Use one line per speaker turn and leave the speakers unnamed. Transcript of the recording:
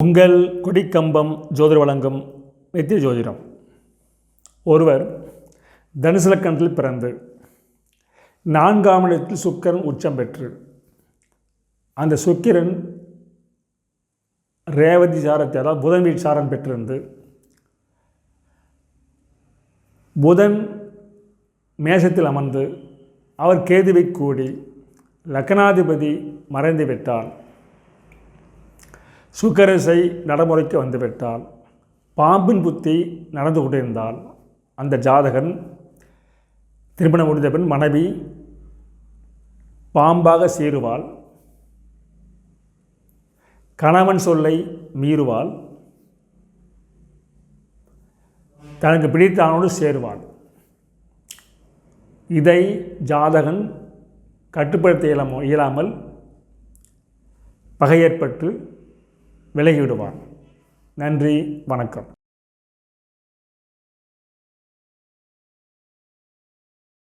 உங்கள் கொடிக்கம்பம் ஜோதிட வழங்கும் நித்திய ஜோதிடம். ஒருவர் தனுசு லக்கணத்தில் பிறந்து நான்காம் இடத்தில் சுக்கிரன் உச்சம் பெற்று அந்த சுக்கிரன் ரேவதி சாரத்தை அதாவது புதன் வீட்டு சாரம் பெற்றிருந்து புதன் மேசத்தில் அமர்ந்து அவர் கேதுவை கூடி லக்னாதிபதி மறைந்து விட்டார் சுக்கரசை நடைமுறைக்கு வந்துவிட்டால் பாம்பின் புத்தி நடந்து கொண்டிருந்தால் அந்த ஜாதகன் திருமணம் முடிந்த பின் மனைவி பாம்பாக சீருவாள் கணவன் சொல்லை மீறுவாள் தனக்கு பிடித்தானோடு சேருவாள். இதை ஜாதகன் கட்டுப்படுத்த இயலாமல் பகை விலகிவிடுவார் விலகிவிடுவான். நன்றி வணக்கம்.